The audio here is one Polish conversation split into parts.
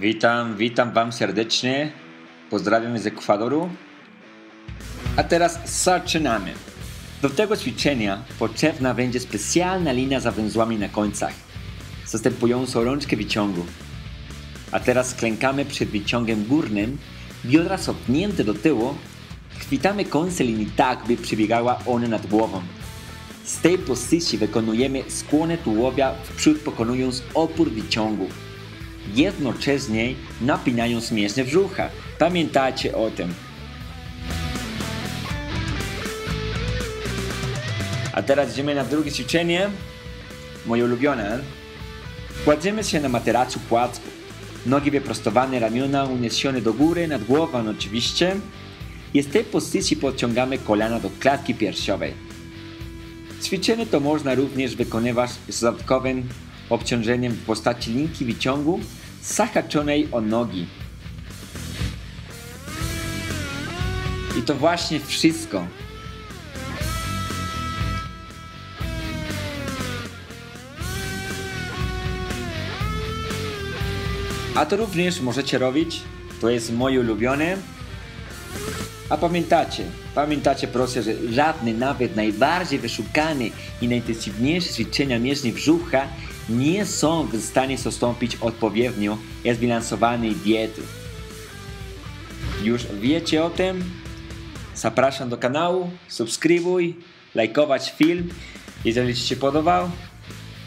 Witam, witam Wam serdecznie. Pozdrawiam z Ekwadoru. A teraz zaczynamy. Do tego ćwiczenia potrzebna będzie specjalna linia za węzłami na końcach, zastępująca rączkę wyciągu. A teraz klękamy przed wyciągiem górnym, biodra sopnięte do tyłu, chwytamy końce linii tak, by przebiegała ona nad głową. Z tej pozycji wykonujemy skłonę tułowia w przód pokonując opór wyciągu jednocześnie napinając mięśnie brzucha. Pamiętajcie o tym. A teraz idziemy na drugie ćwiczenie, moje ulubione. Kładziemy się na materacu płatku. Nogi wyprostowane, ramiona uniesione do góry, nad głową oczywiście. I z tej pozycji podciągamy kolana do klatki piersiowej. Ćwiczenie to można również wykonywać z dodatkowym obciążeniem w postaci linki wyciągu zahaczonej o nogi. I to właśnie wszystko. A to również możecie robić, to jest moje ulubione. A pamiętacie, pamiętacie proszę, że żadne nawet najbardziej wyszukane i najintensywniejsze ćwiczenia mięśni brzucha nie są w stanie zastąpić odpowiednio zbilansowanej diety. Już wiecie o tym? Zapraszam do kanału, subskrybuj, lajkować film, jeżeli Ci się podobał.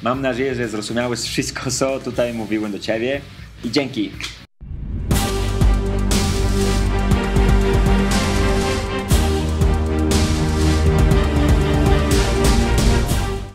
Mam nadzieję, że zrozumiałeś wszystko, co tutaj mówiłem do Ciebie i dzięki.